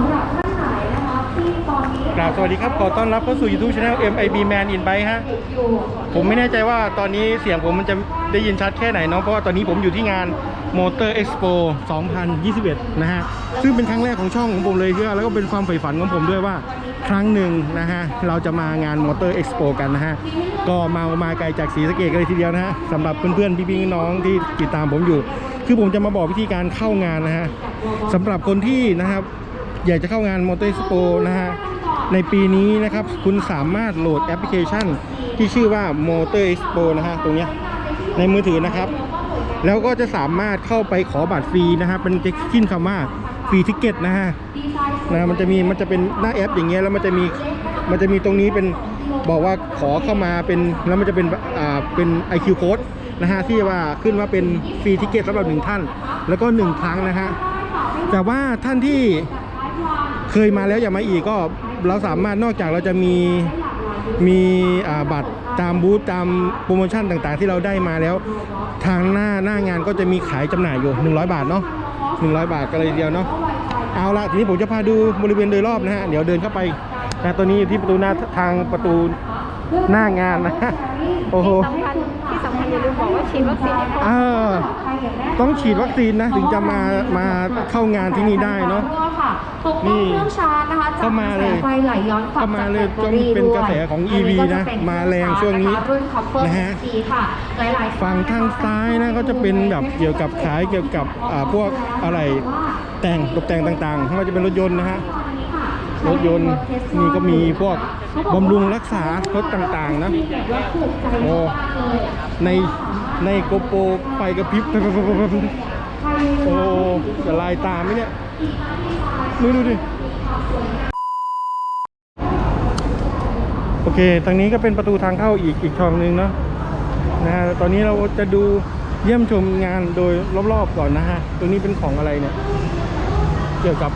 ำหรับท่านไหนนะคะที่ตอนนี้กราบสวัสดีครับ ขอต้อนรับเข้าสู่ YouTube Channel MIB Man in Bike ฮะ ผมไม่แน่ใจว่าตอนนี้เสียงผมมันจะได้ยินชัดแค่ไหนเนาะ เพราะว่าตอนนี้ผมอยู่ที่งาน Motor Expo 2021 นะฮะ ซึ่งเป็นครั้งแรกของช่องของผมเลยเพื่อแล้วก็เป็นความใฝ่ฝันของผมด้วยว่าครั้งหนึ่งนะฮะ เราจะมางาน Motor Expo กันนะฮะ ก็มามาไกลจากศรีสะเกดกันเลยทีเดียวนะฮะสำหรับเพื่อนๆพี่ๆน้องที่ติดตามผมอยู่ คือผมจะมาบอกวิธีการเข้างานนะฮะสำหรับคนที่นะครับ อยากจะเข้างาน Motor Expo นะฮะในปีนี้นะครับคุณสามารถโหลดแอปพลิเคชัน ที่ชื่อว่า Motor Expo นะฮะตรงนี้ในมือถือนะครับ แล้วก็จะสามารถเข้าไปขอบัตรฟรีนะฮะเป็นจะขึ้นคำว่าฟรีทิเกตนะฮะนะมันจะมีมันจะเป็นหน้าแอปอย่างเงี้ยแล้วมันจะมีมันจะมีตรงนี้เป็นบอกว่าขอเข้ามาเป็นแล้วมันจะเป็นอ่าเป็น IQ code นะฮะที่ว่าขึ้นว่าเป็นฟรีทิเกตสำหรับหนึ่งท่าน แล้วก็หนึ่งครั้งนะฮะแต่ว่าท่านที่ เคยมาแล้วอยากมาอีกก็เราสามารถนอกจากเราจะมีมีอ่าบัตรตามบูธตามโปรโมชั่นต่างๆ ที่เราได้มาแล้ว ทางหน้าหน้างานก็จะมีขายจำหน่ายอยู่ 100 บาทเนาะ100 บาทกันเลยทีเดียวเนาะเอาละทีนี้ผมจะพาดูบริเวณโดยรอบนะฮะเดี๋ยวเดินเข้าไปนะตัวนี้อยู่ที่ประตูหน้าทางประตูหน้างานนะฮะโอ้โหสำคัญที่สำคัญอย่าลืมบอกว่าฉีดวัคซีนให้ครบเออ ต้องฉีดวัคซีนนะถึงจะมามาเข้างานที่นี่ได้เนาะค่ะปกป้องเครื่องชาร์จนะคะจากเข้ามาเลยกระแสไฟไหลย้อนกลับเข้ามาเลยจกแบตตอรี่ต้องเป็นกระแสของด้วย EV นะอัก็จเป็มาแรงช่วงนี้รุ่น Copper นะฮะ HD ค่ะหลายๆฝั่งทางซ้ายนะก็จะเป็นแบบเกี่ยวกับขายเกี่ยวกับอ่าพวกอะไรแต่งตกแต่งต่างๆไม่ว่าจะเป็นรถยนต์นะฮะ รถยนต์นี่ก็มีพวกบำรุงรักษารถต่างๆนะโอ้ในในโกโปรไฟกระพริบโอ้จะลายตามไหมเนี่ยดูดูดิโอเคทางนี้ก็เป็นประตูทางเข้าอีกอีกช่องหนึ่งเนาะนะฮะตอนนี้เราจะดูเยี่ยมชมงานโดยรอบๆก่อนนะฮะ ตรงนี้เป็นของอะไรเนี่ย เกี่ยวกับ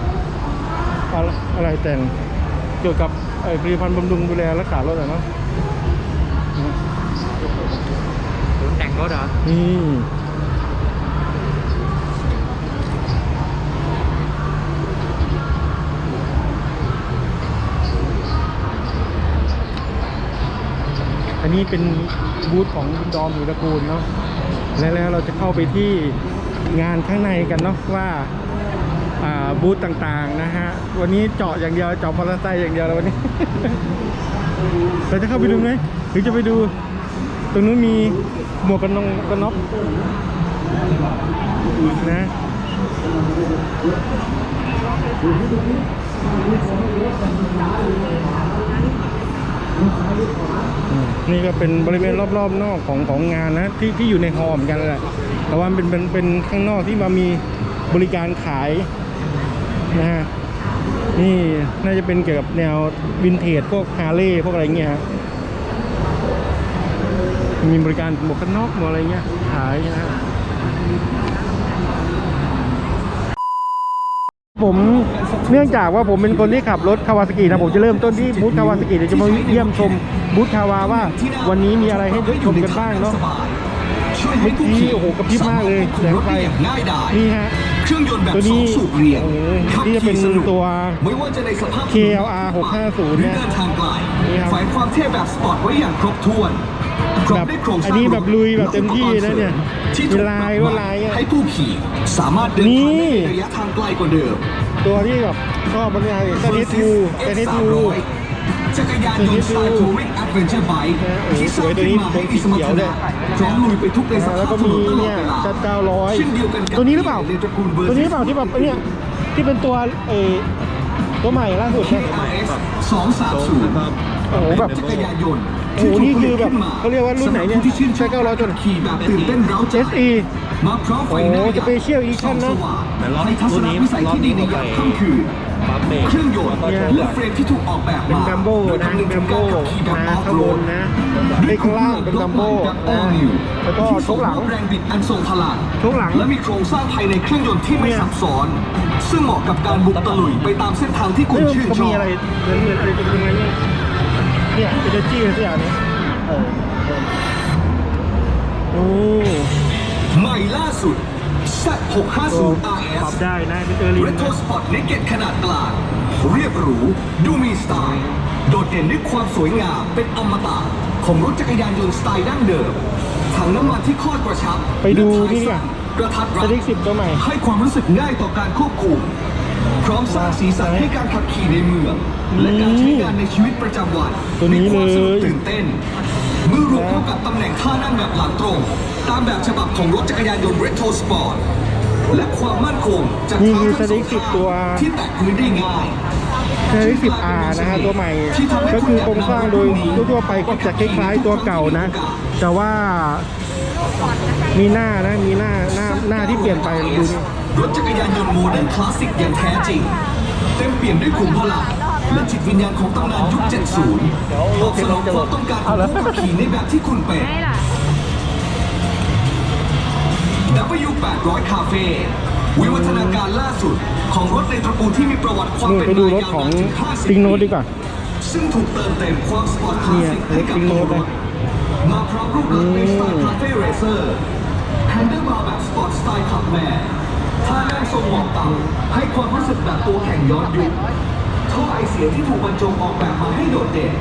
อะไรอะไรแต่งเกี่ยวกับไอ้ผลิตภัณฑ์บำรุงดูแลรักษารถอะเนาะศูนย์แต่งรถเหรอนี่อันนี้เป็นบูธของคุณดอมอยู่ตระกูลเนาะและแล้วเราจะเข้าไปที่งานข้างในกันเนาะว่าอ่า บูธต่างๆนะฮะ วันนี้เจาะอย่างเดียวเจาะมอเตอร์ไซค์อย่างเดียวแล้ววันนี้ เราจะเข้าไปดูไหมหรือจะไปดู ตรงนู้นมีหมวกกันน็อกกันน็อกนะนี่ก็เป็นบริเวณรอบๆนอกของของงานนะที่ที่อยู่ในฮอเหมือนกันแหละแต่ว่าเป็นเป็นเป็นข้างนอกที่มามีบริการขาย นะฮะนี่น่าจะเป็นเกี่ยวกับแนววินเทจพวกฮาร์เลย์พวกอะไรเงี้ยฮะมีบริการหมวกกันน็อกหมวกอะไรเงี้ยขายนะฮะผมเนื่องจากว่าผมเป็นคนที่ขับรถคาวาสกินะผมจะเริ่มต้นที่บูธคาวาสกิเดี๋ยวจะมาเยี่ยมชมบูธคาวาว่า วันนี้มีอะไรให้ชมกันบ้างเนาะ เมื่อกี้โอ้โหกระพริบมากเลยแสงไฟง่ายดายนี่ฮะเครื่องยนต์แบบตัวสนี้องสูบเรียงโอ้โหขับนี่จะเป็นขี่สนุกตัวไม่ว่าจะในสภาพ KLR 650หรือเนี่ยเดินทางไกลนี่ครับฝ่ายความเท่แบบสปอร์ตไว้อย่างครบถ้วนพร้อมด้วยโครงสร้างอันนี้แบบลุยแบบเต็มที่นะเนี่ยที่ถูกมีลายว่าลายอะให้ผู้ขี่สามารถเดินนี่ทางได้ในระยะทางไกลกว่าเดิม ตัวที่แบบชอบบรรยายเซนิทูเซนิทู จักรยานยนต์สไตล์ทัวริงแอดเวนเจอร์ไบค์นะโอ้โหที่สร้างสวยตัวนี้ขึ้นมาให้อิสมรรถนะพร้อมลุยไปทุกในสแล้วภาพก็ถมีนนตลอเนี่ดยเวลาจัดเก้าร้อยเช่นเดียวกันกับตัวนี้หรือเปล่าในตระกูลเวอร์ตัวนี้หรือเปล่าที่แบบไอ้เนี่ยที่เป็นตัวเออตัวใหม่ล่าสุดเนี่ย KRS 230โอ้โหแบบจักรยานยนต์โอ้โหนี่คือแบบเขาเรียกว่ารุ่นไหนเนี่ยสำบผู้ที่ชื่นชอบใช้900จนขี่แบบตื่นเต้นเร้าใจ SE มาพร้อมไฟโอ้หโหน้า Special Edition เนอะแต่รอบให้ทัศนวิสัยที่ดีในยามค่ำคืน ปั๊มเบรกเครื่องยนต์เนี่ยและเฟรมที่ถูกออกแบบเป็นมาแบมโบ้โดยนะคำนึงแบถึมงโบ้การขับขี่แบบนะออฟข้างโรบดนนะไอ้ข้างล่างเป็นแบมโบ้นะแล้วก็ทุกหลังแรงบิดอันทรงพลังทุกหลังและมีโครงสร้างภายในเครื่องยนต์ที่ไม่เนี่ยซับซ้อน ซึ่งเหมาะกับการบุกตะลุยไปตามเส้นทางที่คุเฮ้ณยชื่นเขาชอมีบอะไรเหมือนเหมือนอะไรเป็นยังไงเนี่ยเนี่ยเอเนจีอะไรสักอย่างเนี้เออเออโอ้ใหม่ล่าสุด Z650 ปรับได้นะเป็นเออร์ลิน Retro Sport Naked ขนาดกลาง เรียบหรู ดูมีสไตล์ โดดเด่นด้วยความสวยงาม เป็นอมตะของรถจักรยานยนต์สไตล์ดั้งเดิมถังน้ำมันที่คอดกระชับไปดูนี่ดีกว่ากระทัดรัสดติ๊กสิบตัวใหม่ ให้ความรู้สึกง่ายต่อการควบคุม พร้อมสร้างสีสันให้การขับขี่ในเมือง และการใช้งานในชีวิตประจำวันตัวนี้มีความสนุกเลยตื่นเต้น เมื่อรวมเข้ากับตำแหน่งท่านั่งแบบหลังตรง ตามแบบฉบับของรถจักรยานยนต์ Retro Sport และความมั่นคงจากนี่เท้าคือทั้งสองสติ๊กสิบข้างตัวที่แตะพื้นได้ง่ายเทอร์สิบอาร์นะฮะตัวใหม่ ก็คือโครงสร้างโดยทั่วๆไปก็จะคล้ายๆตัวเก่านะ แต่ว่ามีหน้านะมีหน้าหน้าหน้าที่เปลี่ยนไปดูนี่รถจักรยานยนต์โมเดิร์นคลาสสิกอย่างแท้จริง เต็มเปี่ยมด้วยขุมพลังและจิตวิญญาณของตำนานยุค 70ตอบสนองความต้องการของผู้ขับขี่ในแบบที่คุณเป็น ไงล่ะ W800 Cafe วิวัฒนาการล่าสุดของรถในตระกูลที่มีประวัติความนี่เป็นไปดูมารถยาขวองนานถึง50ติงโนตปีดีกว่า ซึ่งถูกเติมเต็มความสปอร์ตคลาสสิกเนี่ยให้กับ Tiing ตัว Note รถมาพร้อมรูปลักษณ์ในสไตล์คาเฟ่เรเซอร์แฮนเดิลบาร์แบบสปอร์ตสไตล์ขับแมนท่านั่งทรงหมอบต่ำให้ความรู้สึกแบบตัวแข่งย้อนยุคท่อไอเสียงที่ถูกบรรจงออกแบบมาให้โดดเด่น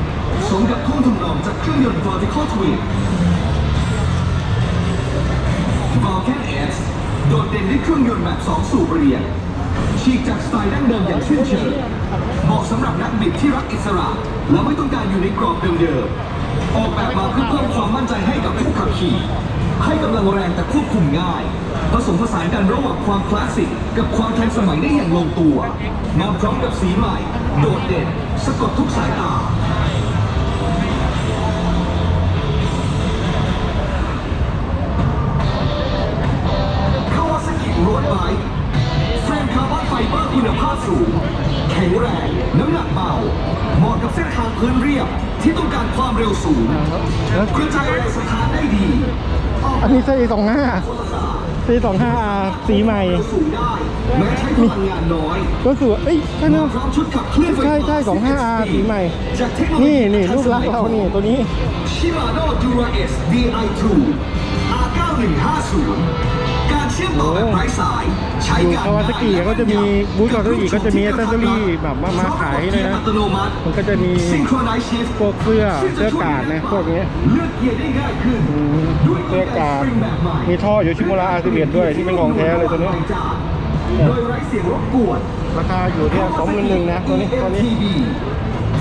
สมกับทุ่งทำนองจากเครื่องยนต์ vertical twin 10S โดดเด่นด้วยเครื่องยนต์แบบ2สูบเรียงฉีกจากสไตล์ดั้งเดิมอย่างสิ้นเชิงเหมาะสำหรับนักบิดที่รักอิสระ และไม่ต้องการอยู่ในกรอบเดิมๆ ออกแบบมาเพื่อเพิ่มความมั่นใจให้กับผู้ขับขี่ ให้กำลังแรงแต่ควบคุมง่าย ผสมผสานกันระหว่างความคลาสสิก กับความทันสมัยได้อย่างลงตัว มาพร้อมกับสีใหม่ โดดเด่น สะกดทุกสายตา ไบค์เฟรมคาร์บอนไฟเบอร์คุณภาพสูง แข็งแรง น้ำหนักเบา เหมาะกับเส้นทางพื้นเรียบที่ต้องการความเร็วสูงแล้วกระจายแรงสถานได้ดีออกอันนี้ซีสองห้าซีสองห้าสีใหม่สูงได้แม้ใช้พลังงานน้อยก็คือเอ้ยใช่เนอะพร้อมชุดขับเคลื่อนไฟใช่ฟ้าใช่สองห้าอาสีใหม่จากเทคโนโลยีนี่นี่รูปลักษณ์เรานี่ตัวนี้ชิมาโน่ดูราเอส DI2 R9150 การเชื่อมต่อแบบไร้สาย ใช้งานคาวาซากิก็จะมีบูธคาวาซากิก็จะมี accessory แบบมามาขายด้วยนะอัตโนมัติมันก็จะมี Synchronize Shift พวกเสื้อเสื้อกาดนะพวกนี้เลือกเกียร์ได้ง่ายขึ้นอืมด้วยเสื้อกาดลไกสปริงแบบใหม่มีท่ออยู่ชิโมระอาร์ติเบียด้วยที่เป็นของแท้เลยตัวนี้โดยไร้เสียงรบกวนราคาอยู่ที่สองหมื่นหนึ่งนะตัวนี้ตัวนี้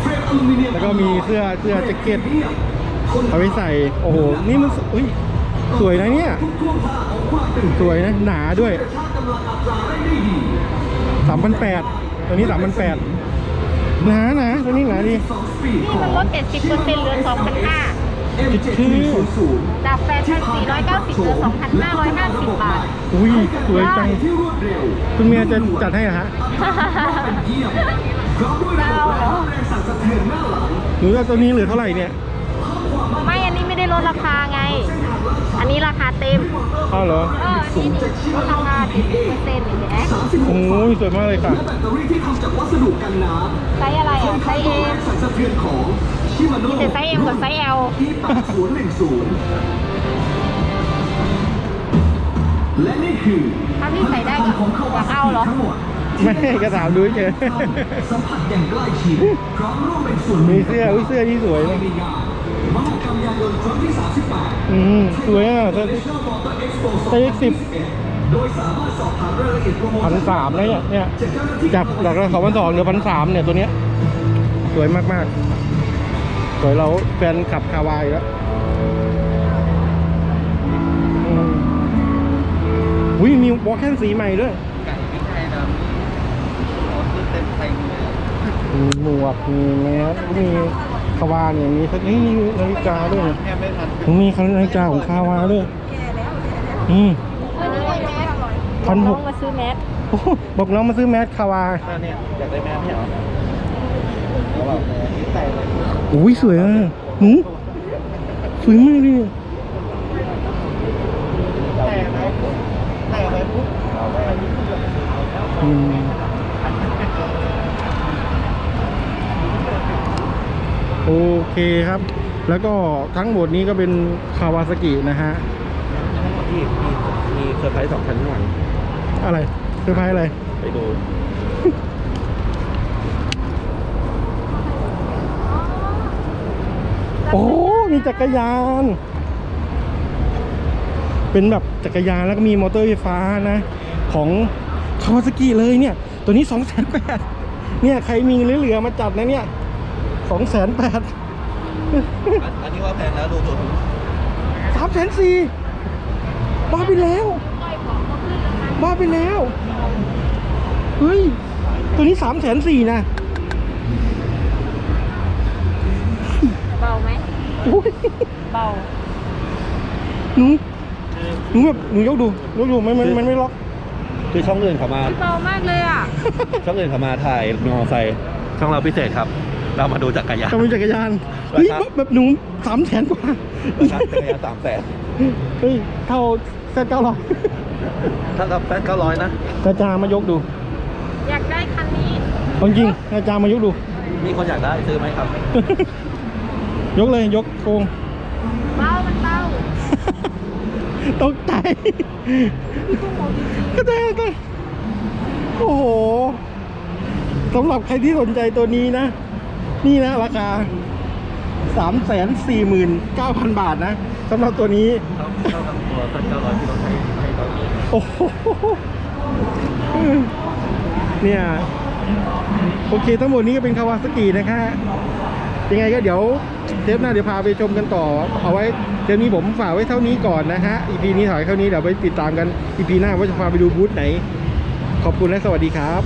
เฟรมอลูมิเนียมแล้วก็มีเสื้อเสื้อแจ็คเก็ตเอาไว้ใส่ โอ้โห นี่มันสอุ้ย สวยนะเนี่ยทุกท่วงท่าของความตื่นสวยนะหนาด้วยชาติกำลังอัตราได้ได้ดีสามพันแปดตัวนี้สามพันแปดหนาหนาตัวนี้หนาดีสองสปีดนี่มันลด70%เหลือ2,500 M7300 จาก8,490เหลือ2,550บาท อุ้ยสวยจังที่รวดเร็วคุณเมียจะจัดให้เหรอฮะเป็นเยี่ยมพร้อมด้วยระบบแรงสั่นสะเทือนหน้าหลังหรือว่าตัวนี้เหลือเท่าไหร่เนี่ยไม่อันนี้ไม่ได้ ลดราคาไง อันนี้ราคาเต็มอ้าวเหรอเออนี่นี่ลดราคา70%เห็นไหมโอ้ยสวยมากเลยค่ะและแบตเตอรี่ที่ทำจากวัสดุกันน้ำไซส์อะไรอะ ไซส์ A แรงสั่นสะเทือนของชิมาโน่มีแต่ไซส์ M กับไซส์ L E8010 และนี่คือถ้าพี่ใส่ได้ก็ของเขาอยากเอาเหรอ ทั้งหมดไม่ก็ถามดูเฉยสัมผัสอย่างใกล้ชิดพร้อมร่วมเป็นส่วนหนึ่มีงเสื้ออุ้ยเสื้อที่สวยในนะงาน มหกรรมยานยนต์ครั้งที่ 38อืมสวยอะเสื้อ National Motor Expo ไซส์2021โดยสามารถสอบถามรายละเอียดโปรโมพันชั่นสามนะเนี่ยเนี่ย จากเจ้าหน้าที่จากจากสองพันสองเหลือพันสามเนี่ยตัวเนี้ย สวยมากๆ สวยเราแฟนขับคาวายแล้วอืมอุ้ยมีวอลแคนสีใหม่ด้วยไก่ไม่ใช่นะรถที่เต็มเต็มเลย มีหมวกมีแมสมี คาวาเนี่ยมีสักนี่นาฬิกาด้วยแค่ไม่ทันผมมีนาฬิกาของคาวาด้วยอืมพันห้อกงมาซื้อแมสบอกน้องมาซื้อแมสคาวาอนเนี้ยอยากได้แมสเหรอแล้วแบบนี้ใส่เลยอุ้ยสวยอะหนูสวยมากเลยแต่ไปปุ๊บแต่ไปปุ๊บเอาไป อืม โอเคครับ แล้วก็ทั้งหมดนี้ก็เป็นคาวาซากินะฮะพี่มีมีเซอร์ไพรส์สองคันข้างหลังอะไรเซอร์ไพรส์อะไร ไปดู โอ้มีจักรยาน เป็นแบบจักรยานแล้วก็มีมอเตอร์ไฟฟ้านะ ของคาวาซากิเลยเนี่ย ตัวนี้สองแสนแปดเนี่ย ใครมีเหลือๆมาจัดนะเนี่ย สองแสนแปดอันอันนี้ว่าแพงแล้วดูดูสามแสนสี่บ้าไปแล้ว บ้าไปแล้ว เฮ้ย ตัวนี้สามแสนสี่นะ เบาไหมโอ้ยเบาหนูหนูแบบหนูยกดูยกดูมันมันมันไม่ล็อก คือช่องอื่นเขามาเบามากเลยอะ ช่องอื่นเขามาถ่ายมอไซค์ช่องเราพิเศษครับ เรามาดูจักรยานจะมีจักรยานเฮ้ยราคาแบบหนูสามแสนกว่าราคาจักรยานสามแสนเฮ้ยเท่าแซดเก้าร้อยถ้ากับแปดเก้าร้อยนะอาจารย์มายกดูอยากได้คันนี้เอาจริงอาจารย์มายกดู มีคนอยากได้ซื้อไหมครับ ยกเลยยกโกงเบามันเบาตกใจก็ได้ก็ได้โอ้โหสำหรับใครที่สนใจตัวนี้นะ นี่นะราคา 3 4 9 0 0 0 บาทนะสำหรับตัวนี้เท่าเท่ากับตัวแปดเก้าร้อยที่เราใช้ให้ตอนนี้โอ้โหเนี่ยโอเคทั้งหมดนี้ก็เป็นคาวาสกินะคะยังไงก็เดี๋ยวเทปหน้าเดี๋ยวพาไปชมกันต่อ เอาไว้เทปนี้ผมฝากไว้เท่านี้ก่อนนะฮะ EP นี้ถอยเท่านี้เดี๋ยวไปติดตามกัน EP หน้าว่าจะพาไปดูบูธไหน ขอบคุณและสวัสดีครับ